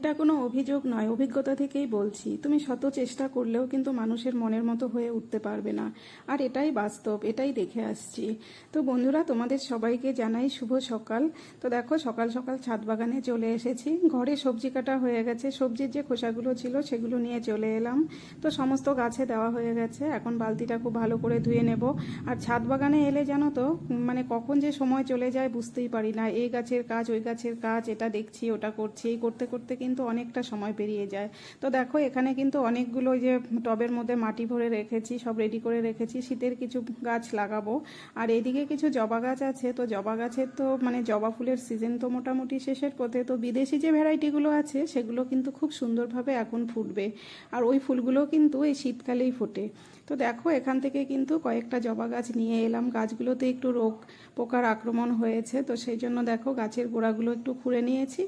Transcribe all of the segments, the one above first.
এটা কোনো অভিযোগ নয়, অভিজ্ঞতা থেকেই বলছি। তুমি শত চেষ্টা করলেও কিন্তু মানুষের মনের মতো হয়ে উঠতে পারবে না। আর এটাই বাস্তব, এটাই দেখে আসছি। তো বন্ধুরা, তোমাদের সবাইকে জানাই শুভ সকাল। তো দেখো, সকাল সকাল ছাদ বাগানে চলে এসেছি। ঘরে সবজি কাটা হয়ে গেছে। সবজির যে খোসাগুলো ছিল সেগুলো নিয়ে চলে এলাম। তো সমস্ত গাছে দেওয়া হয়ে গেছে। এখন বালতিটা খুব ভালো করে ধুয়ে নেব। আর ছাদ বাগানে এলে জানো তো মানে কখন যে সময় চলে যায় বুঝতেই পারি না। এই গাছের কাজ, ওই গাছের কাজ, এটা দেখছি, ওটা করছি। এই করতে করতে কিন্তু অনেকটা সময় পেরিয়ে যায়। তো দেখো, এখানে কিন্তু অনেকগুলো যে টবের মধ্যে মাটি ভরে রেখেছি, সব রেডি করে রেখেছি। শীতের কিছু গাছ লাগাবো। আর এদিকে কিছু জবা গাছ আছে। তো জবা গাছের তো মানে জবা ফুলের সিজন তো মোটামুটি শেষের পথে। তো বিদেশি যে ভ্যারাইটিগুলো আছে, সেগুলো কিন্তু খুব সুন্দরভাবে এখন ফুটবে। আর ওই ফুলগুলো কিন্তু এই শীতকালেই ফোটে। তো দেখো, এখান থেকে কিন্তু কয়েকটা জবা গাছ নিয়ে এলাম। গাছগুলোতে একটু রোগ, পোকার আক্রমণ হয়েছে। তো সেই জন্য দেখো, গাছের গোড়াগুলো একটু খুঁড়ে নিয়েছি।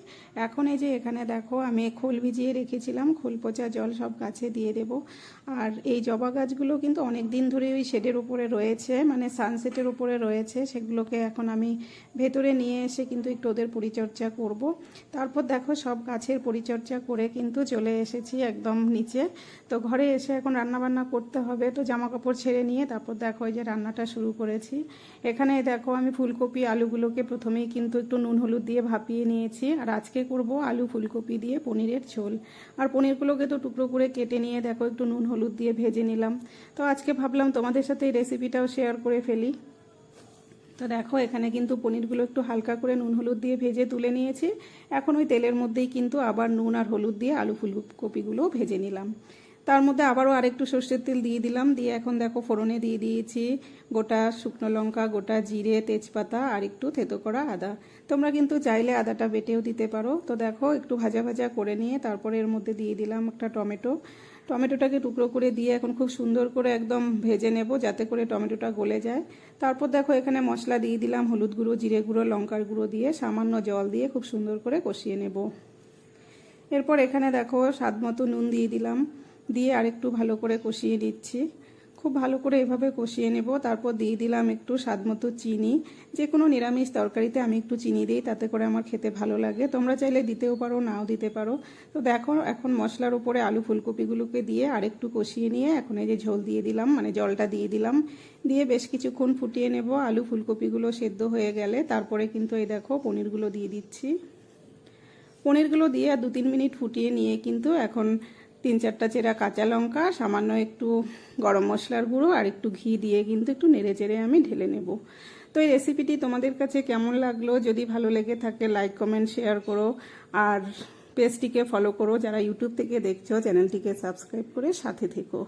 এখন এই যে এখানে দেখো আমি খোল ভিজিয়ে রেখেছিলাম, খোল পচা জল সব গাছে দিয়ে দেব। আর এই জবা গাছগুলো কিন্তু অনেক দিন ধরে ওই শেডের উপরে রয়েছে মানে সানসেটের উপরে রয়েছে। সেগুলোকে এখন আমি ভেতরে নিয়ে এসে কিন্তু একটু ওদের পরিচর্যা করব। তারপর দেখো সব গাছের পরিচর্যা করে কিন্তু চলে এসেছি একদম নিচে। তো ঘরে এসে এখন রান্নাবান্না করতে হবে, তো জামা কাপড় ছেড়ে নিয়ে তারপর দেখো যে রান্নাটা শুরু করেছি। এখানে দেখো আমি ফুলকপি আলুগুলোকে প্রথমেই কিন্তু একটু নুন হলুদ দিয়ে ভাপিয়ে নিয়েছি। আর আজকে করব আলু ফুলকপি দিয়ে পনিরের ঝোল। আর পনিরগুলোকে তো টুকরো করে কেটে নিয়ে দেখো, একটু নুন হলুদ দিয়ে ভেজে নিলাম। তো আজকে ভাবলাম তোমাদের সাথে এই রেসিপিটাও শেয়ার করে ফেলি। তো দেখো, এখানে কিন্তু পনিরগুলো একটু হালকা করে নুন হলুদ দিয়ে ভেজে তুলে নিয়েছি। এখন ওই তেলের মধ্যেই কিন্তু আবার নুন আর হলুদ দিয়ে আলু ফুলকপিগুলোও ভেজে নিলাম। তার মধ্যে আবারও আরেকটু সর্ষের তেল দিয়ে দিলাম। দিয়ে এখন দেখো ফোড়নে দিয়ে দিয়েছি গোটা শুকনো লঙ্কা, গোটা জিরে, তেজপাতা আর একটু থেতো করা আদা। তোমরা কিন্তু চাইলে আদাটা বেটেও দিতে পারো। তো দেখো একটু ভাজা ভাজা করে নিয়ে তারপরে এর মধ্যে দিয়ে দিলাম একটা টমেটো। টমেটোটাকে টুকরো করে দিয়ে এখন খুব সুন্দর করে একদম ভেজে নেব যাতে করে টমেটোটা গলে যায়। তারপর দেখো এখানে মশলা দিয়ে দিলাম হলুদ গুঁড়ো, জিরে গুঁড়ো, লঙ্কার গুঁড়ো দিয়ে সামান্য জল দিয়ে খুব সুন্দর করে কষিয়ে নেব। এরপর এখানে দেখো স্বাদ মতো নুন দিয়ে দিলাম। দিয়ে আরেকটু ভালো করে কষিয়ে নিচ্ছি। খুব ভালো করে এভাবে কষিয়ে নেব। তারপর দিয়ে দিলাম একটু স্বাদমতো চিনি। যে কোনো নিরামিষ তরকারিতে আমি একটু চিনি দিই, তাতে করে আমার খেতে ভালো লাগে। তোমরা চাইলে দিতেও পারো, নাও দিতে পারো। তো দেখো, এখন মশলার উপরে আলু ফুলকপিগুলোকে দিয়ে আরেকটু কষিয়ে নিয়ে এখন এই যে ঝোল দিয়ে দিলাম মানে জলটা দিয়ে দিলাম। দিয়ে বেশ কিছুক্ষণ ফুটিয়ে নেব। আলু ফুলকপিগুলো সেদ্ধ হয়ে গেলে তারপরে কিন্তু এই দেখো পনিরগুলো দিয়ে দিচ্ছি। পনিরগুলো দিয়ে আর দু তিন মিনিট ফুটিয়ে নিয়ে কিন্তু এখন তিন চারটা চেরা কাঁচা লঙ্কা, সামান্য একটু গরম মশলার গুঁড়ো আর একটু ঘি দিয়ে কিন্তু একটু নেড়ে চেড়ে আমি ঢেলে নেব। তো এই রেসিপিটি তোমাদের কাছে কেমন লাগল? যদি ভালো লেগে থাকে লাইক কমেন্ট শেয়ার করো। আর পেজটিকে ফলো করো। যারা ইউটিউব থেকে দেখছ চ্যানেলটিকে সাবস্ক্রাইব করে সাথে থেকো।